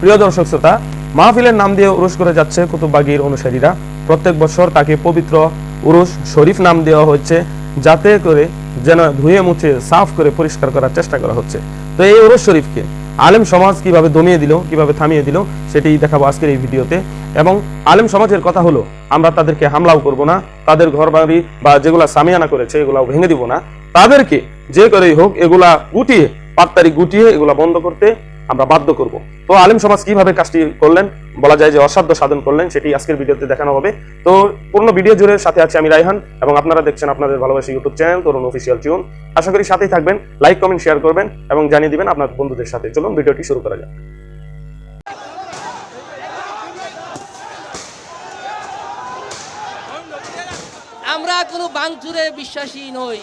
প্রিয় দর্শক শ্রোতা, মাহফিলের নাম দিয়ে উরুস করে যাচ্ছে কুতুববাগির অনুসারীরা। প্রত্যেক বছর তাকে পবিত্র উরুস শরীফ নাম দেওয়া হচ্ছে, যাতে করে যেন ধুয়ে মুছে, সাফ করে পরিষ্কার করার চেষ্টা করা হচ্ছে। তো এই উরুস শরীফকে আলেম সমাজ কীভাবে দমিয়ে দিল, কীভাবে থামিয়ে দিল, সেটি দেখাবো আজকের এই ভিডিওতে। এবং আলেম সমাজের কথা হলো, আমরা তাদেরকে হামলাও করব না, তাদের ঘর বাড়ি বা যেগুলা সামিয়ানা করেছে, এগুলাও ভেঙে দিব না। তাদেরকে যে করেই হোক, এগুলা গুটিয়ে, পাত্তারি গুটিয়ে এগুলা বন্ধ করতে আমরা বাধ্য করব। তো আলেম সমাজ কীভাবে কাজটি করলেন? বলা যায় যে অসাধ্য সাধন করলেন, সেটি আজকের ভিডিওতে দেখানো হবে। তো পূর্ণ ভিডিও জুড়ে সাথে আছে আমি রাইহান এবং আপনারা দেখছেন আপনাদের ভালোবাসা YouTube channel Tarun official tune. আশা করি সাথেই থাকবেন, লাইক, কমেন্ট, শেয়ার করবেন এবং জানিয়ে দিবেন আপনার বন্ধুদের সাথে। চলুন, ভিডিওটি শুরু করা যাক। আমরা কোনো বাংচুরে বিশ্বাসী নই।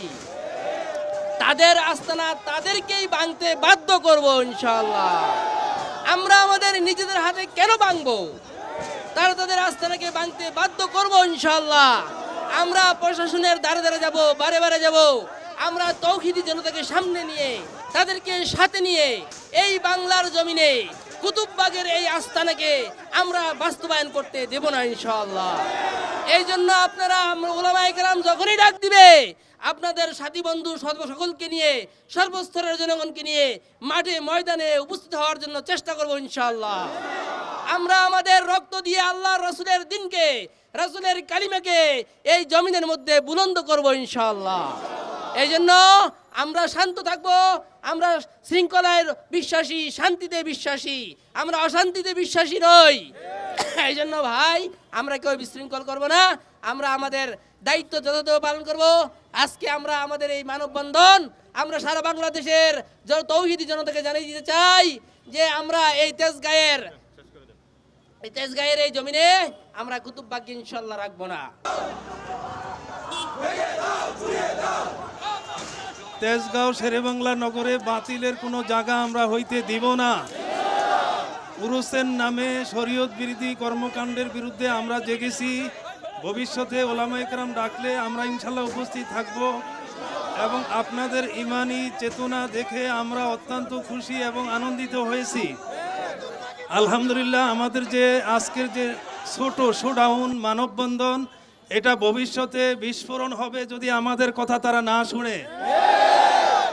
তাদের আস্তানা তাদেরকেই ভাঙতে বাধ্য করব ইনশাল্লাহ আমরা আমাদের নিজেদের হাতে কেন ভাঙবো? তারা তাদের আস্তানাকে ভাঙতে বাধ্য করব ইনশাল্লাহ আমরা প্রশাসনের দ্বারে দ্বারে যাব, বারে বারে যাব। আমরা তৌহিদি জনতাকে সামনে নিয়ে, তাদেরকে সাথে নিয়ে এই বাংলার জমিনে কুতুববাগের এই আস্তানাকে আমরা বাস্তবায়ন করতে দেব না ইনশাল্লাহ এই জন্য আপনারা আমরা ওলামায়ে কেরাম যখনই ডাক দিবে আপনাদের সাথী বন্ধু সকলকে নিয়ে, সর্বস্তরের জনগণকে নিয়ে মাঠে, ময়দানে উপস্থিত হওয়ার জন্য চেষ্টা করব ইনশাআল্লাহ। আমরা আমাদের রক্ত দিয়ে আল্লাহ রসুলের দিনকে, রসুলের কালিমাকে এই জমিনের মধ্যে বুলন্দ করব ইনশাআল্লাহ। এই জন্য আমরা শান্ত থাকব, আমরা শৃঙ্খলায় বিশ্বাসী, শান্তিতে বিশ্বাসী, আমরা অশান্তিতে বিশ্বাসী নই। এই জন্য ভাই, আমরা কেউ বিশৃঙ্খল করব না। আমরা আমাদের দায়িত্ব যথাযথ পালন করব। আজকে আমরা আমাদের এই মানববন্ধন আমরা সারা বাংলাদেশের তৌহিদি জনতাকে জানিয়ে দিতে চাই যে আমরা এই তেজগাঁয়ের এই তেজগাঁয়ের এই জমিনে আমরা কুতুব বাক্য ইনশাল্লাহ রাখব না। তেজগাঁও শেরেবাংলা নগরে বাতিলের কোনো জায়গা আমরা হইতে দিব না। পুরুষের নামে শরীয়ত বিরোধী কর্মকাণ্ডের বিরুদ্ধে আমরা জেগেছি। ভবিষ্যতে ওলামা একরাম ডাকলে আমরা ইনশাল্লাহ উপস্থিত থাকব এবং আপনাদের ইমানি চেতনা দেখে আমরা অত্যন্ত খুশি এবং আনন্দিত হয়েছি। আলহামদুলিল্লাহ, আমাদের যে আজকের যে ছোট শোডাউন মানববন্ধন, এটা ভবিষ্যতে বিস্ফোরণ হবে যদি আমাদের কথা তারা না শুনে।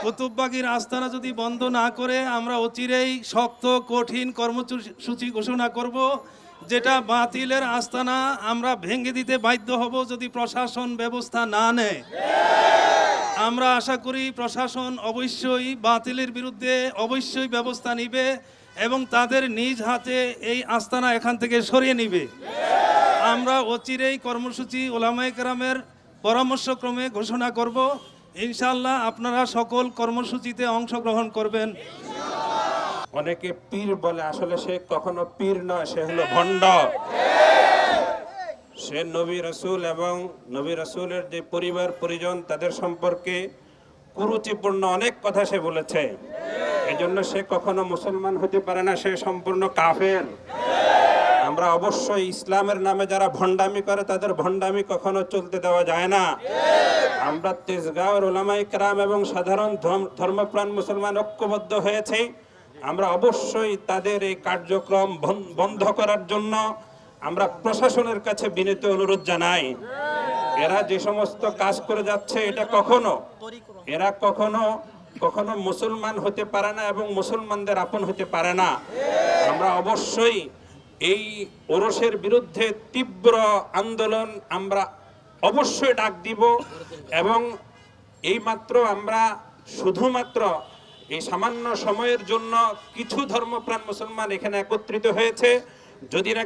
কুতুববাগির আস্তানা যদি বন্ধ না করে, আমরা অচিরেই শক্ত, কঠিন কর্মসূচি ঘোষণা করব। যেটা বাতিলের আস্তানা, আমরা ভেঙে দিতে বাধ্য হব যদি প্রশাসন ব্যবস্থা না নেয়। আমরা আশা করি প্রশাসন অবশ্যই বাতিলের বিরুদ্ধে অবশ্যই ব্যবস্থা নিবে এবং তাদের নিজ হাতে এই আস্তানা এখান থেকে সরিয়ে নিবে। আমরা অচিরেই কর্মসূচি ওলামায়ে কেরামের পরামর্শক্রমে ঘোষণা করব। ইনশাল্লাহ আপনারা সকল কর্মসূচিতে অংশগ্রহণ করবেন। অনেকে পীর বলে, আসলে সে কখনো পীর নয়, সে হলো ভণ্ড। সে নবী রসুল এবং নবী রসুলের যে পরিবার, পরিজন, তাদের সম্পর্কে কুরুচিপূর্ণ অনেক কথা সে বলেছে। এই জন্য সে কখনো মুসলমান হতে পারে না, সে সম্পূর্ণ কাফের। আমরা অবশ্যই ইসলামের নামে যারা ভণ্ডামি করে, তাদের ভণ্ডামি কখনো চলতে দেওয়া যায় না। আমরা তেজগাঁওয়ের ওলামাই কেরাম এবং সাধারণ ধর্ম- ধর্মপ্রাণ মুসলমান ঐক্যবদ্ধ হয়েছে। আমরা অবশ্যই তাদের এই কার্যক্রম বন্ধ করার জন্য আমরা প্রশাসনের কাছে বিনীত অনুরোধ জানাই। এরা যে সমস্ত কাজ করে যাচ্ছে, এটা কখনো, এরা কখনো কখনো মুসলমান হতে পারে না এবং মুসলমানদের আপন হতে পারে না। আমরা অবশ্যই এই ওরসের বিরুদ্ধে তীব্র আন্দোলন আমরা অবশ্যই ডাক দিব এবং এইমাত্র আমরা শুধুমাত্র এই সামান্য সময়ের জন্য কিছু ধর্মপ্রাণ মুসলমান এখানে একত্রিত হয়েছে। যদি না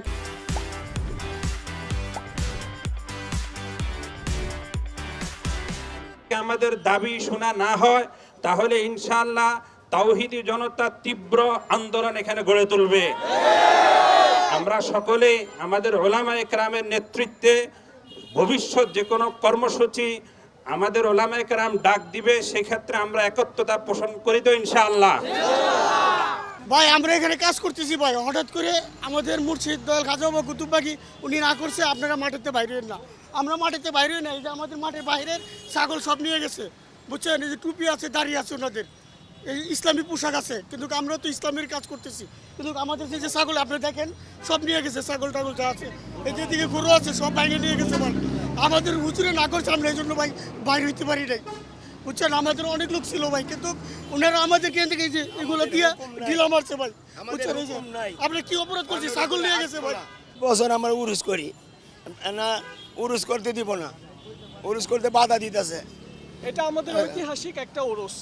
আমাদের দাবি শোনা না হয়, তাহলে ইনশাল্লাহ তাওহিদি জনতা তীব্র আন্দোলন এখানে গড়ে তুলবে। আমরা সকলে আমাদের ওলামা একরামের নেতৃত্বে ভবিষ্যৎ যে কোনো কর্মসূচি আমাদের ওলামা একরাম ডাক দিবে, সেক্ষেত্রে আমরা একত্রতা পোষণ করি তো ইনশাআল্লাহ। ভাই, আমরা এখানে কাজ করতেছি ভাই। হঠাৎ করে আমাদের মুর্শিদ দল, খাজা বা কুতুববাগি উনি না করছে, আপনারা মাঠেতে বাইরে না। আমরা মাঠেতে বাইরে না এই যে আমাদের মাঠের বাইরের ছাগল সব নিয়ে গেছে। বুঝছেন? এই যে টুপি আছে দাঁড়িয়ে আছে ওনাদের। এই ইসলামী পোশাক আছে। কিন্তু আমরা তো ইসলামের কাজ করতেছি। কিন্তু আমাদের যে ছাগল, আপনি দেখেন, সব নিয়ে গেছে ছাগল টাগল যা আছে। এই যে দিকে গরু আছে, সব বাইরে নিয়ে গেছে ভাই আমাদের হুজুরে না করছে আমরা এই জন্য ভাই বাইরে হইতে পারি নাই। বুঝছেন? আমাদের অনেক লোক ছিল ভাই কিন্তু ওনারা আমাদের কেন থেকে যে এগুলো দিয়ে ঢিলা মারছে ভাই। বুঝছেন? এই যে আপনি কি অপরাধ করছি ছাগল নিয়ে গেছে ভাই। বছর আমরা উরুস করি। না উরুস করতে দিব না। উরুস করতে বাধা দিতেছে। এটা আমাদের ঐতিহাসিক একটা ওরস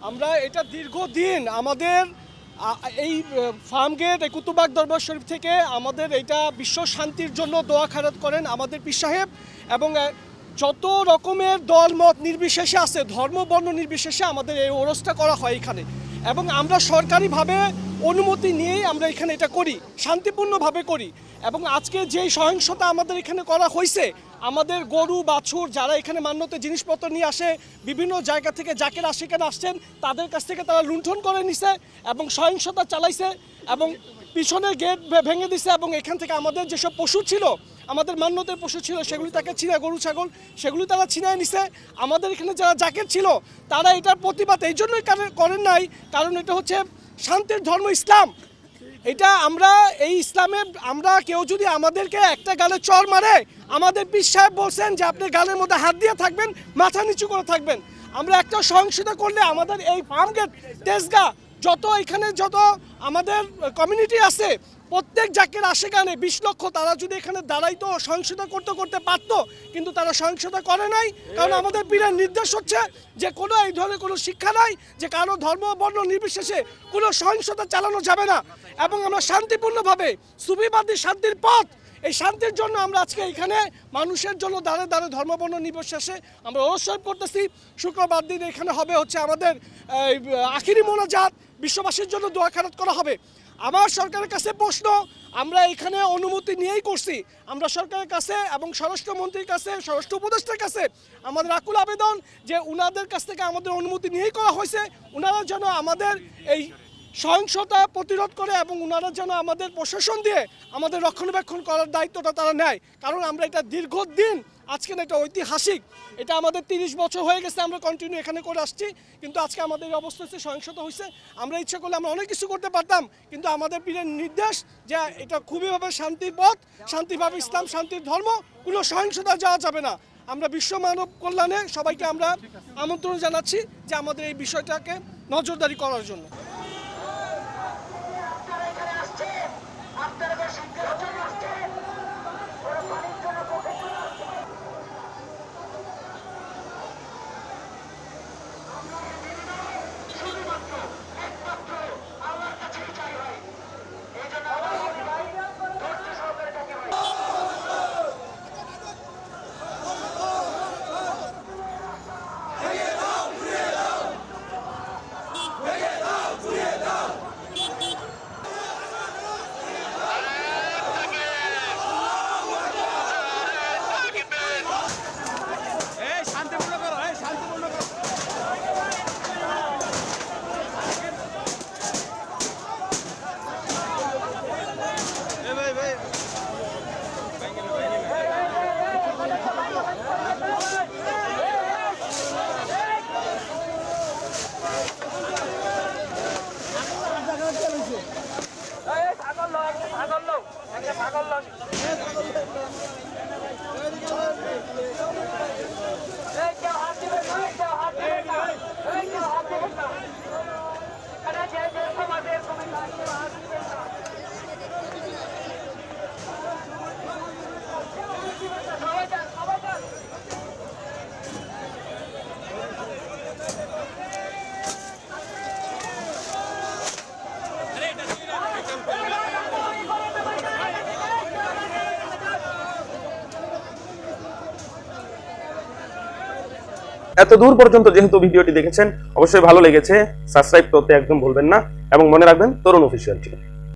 আমরা এটা দীর্ঘদিন আমাদের আ- এই ফার্ম গেট এই কুতুবাগ দরবার শরীফ থেকে আমাদের এটা বিশ্ব শান্তির জন্য দোয়া খারাত করেন আমাদের পীর সাহেব এবং যত রকমের দল মত নির্বিশেষে আছে, ধর্ম, বর্ণ নির্বিশেষে আমাদের এই ওরসটা করা হয় এখানে। এবং আমরা সরকারিভাবে অনুমতি নিয়েই আমরা এখানে এটা করি, শান্তিপূর্ণভাবে করি। এবং আজকে যেই সহিংসতা আমাদের এখানে করা হয়েছে আমাদের গরু, বাছুর যারা এখানে মান্যতে জিনিসপত্র নিয়ে আসে, বিভিন্ন জায়গা থেকে জাকের আশিকান আসছেন, তাদের কাছ থেকে তারা লুণ্ঠন করে নিছে এবং সহিংসতা চালাইছে এবং পিছনের গেট ভেঙে দিছে এবং এখান থেকে আমাদের যেসব পশু ছিল, আমাদের মান্যতের পশু ছিল, সেগুলি তাকে ছিনা গরু, ছাগল, সেগুলি তারা ছিনায় নিছে। আমাদের এখানে যারা জাকের ছিল, তারা এটার প্রতিবাদ এই জন্যই কারে- করেন নাই, কারণ এটা হচ্ছে শান্তির ধর্ম, ইসলাম। এটা আমরা এই ইসলামে, আমরা কেউ যদি আমাদেরকে একটা গালে চর মারে, আমাদের পীর সাহেব বলছেন যে আপনি গালের মধ্যে হাত দিয়ে থাকবেন, মাথা নিচু করে থাকবেন। আমরা একটা সহিংসতা করলে আমাদের এই ফার্ম গেট তেজগা যত এখানে যত আমাদের কমিউনিটি আছে, প্রত্যেক জাকের আশেখানে বিশ লক্ষ তারা যদি এখানে দাঁড়াইতো, সহিংসতা করতে করতে পারতো, কিন্তু তারা সহিংসতা করে নাই। কারণ আমাদের পীরের নির্দেশ হচ্ছে যে কোনো এই ধরনের কোনো শিক্ষা নাই, যে কারও ধর্ম বর্ণ নির্বিশেষে কোনো সহিংসতা চালানো যাবে না। এবং আমরা শান্তিপূর্ণভাবে সুবিবাদী শান্তির পথ এই শান্তির জন্য আমরা আজকে এখানে মানুষের জন্য দাঁড়ে দাঁড়ে ধর্ম বর্ণ নির্বিশেষে আমরা অবশ্যই করতেছি। শুক্রবার দিন এখানে হবে হচ্ছে আমাদের আখিরি মোনাজাত। বিশ্ববাসীর জন্য দোয়া খারাত করা হবে। আমার সরকারের কাছে প্রশ্ন, আমরা এখানে অনুমতি নিয়েই করছি। আমরা সরকারের কাছে এবং স্বরাষ্ট্রমন্ত্রীর কাছে, স্বরাষ্ট্র উপদেষ্টার কাছে আমাদের আকুল আবেদন যে উনাদের কাছ থেকে আমাদের অনুমতি নিয়েই করা হয়েছে। উনারা যেন আমাদের এই সহিংসতা প্রতিরোধ করে এবং ওনারা যেন আমাদের প্রশাসন দিয়ে আমাদের রক্ষণাবেক্ষণ করার দায়িত্বটা তারা নেয়। কারণ আমরা এটা দীর্ঘদিন আজকে না, এটা ঐতিহাসিক। এটা আমাদের তিরিশ বছর হয়ে গেছে, আমরা কন্টিনিউ এখানে করে আসছি। কিন্তু আজকে আমাদের এই অবস্থা হচ্ছে, সহিংসতা হয়েছে আমরা ইচ্ছা করলে আমরা অনেক কিছু করতে পারতাম, কিন্তু আমাদের পীরের নির্দেশ যে এটা খুবইভাবে শান্তির পথ শান্তিভাবে ইসলাম, শান্তির ধর্ম, কোনো সহিংসতা যাওয়া যাবে না। আমরা বিশ্ব মানব কল্যাণে সবাইকে আমরা আমন্ত্রণ জানাচ্ছি যে আমাদের এই বিষয়টাকে নজরদারি করার জন্য। এত দূর পর্যন্ত যেহেতু ভিডিওটি দেখেছেন, অবশ্যই ভালো লেগেছে। সাবস্ক্রাইব করতে একদম ভুলবেন না। এবং মনে রাখবেন, তরুণ অফিসিয়াল টিম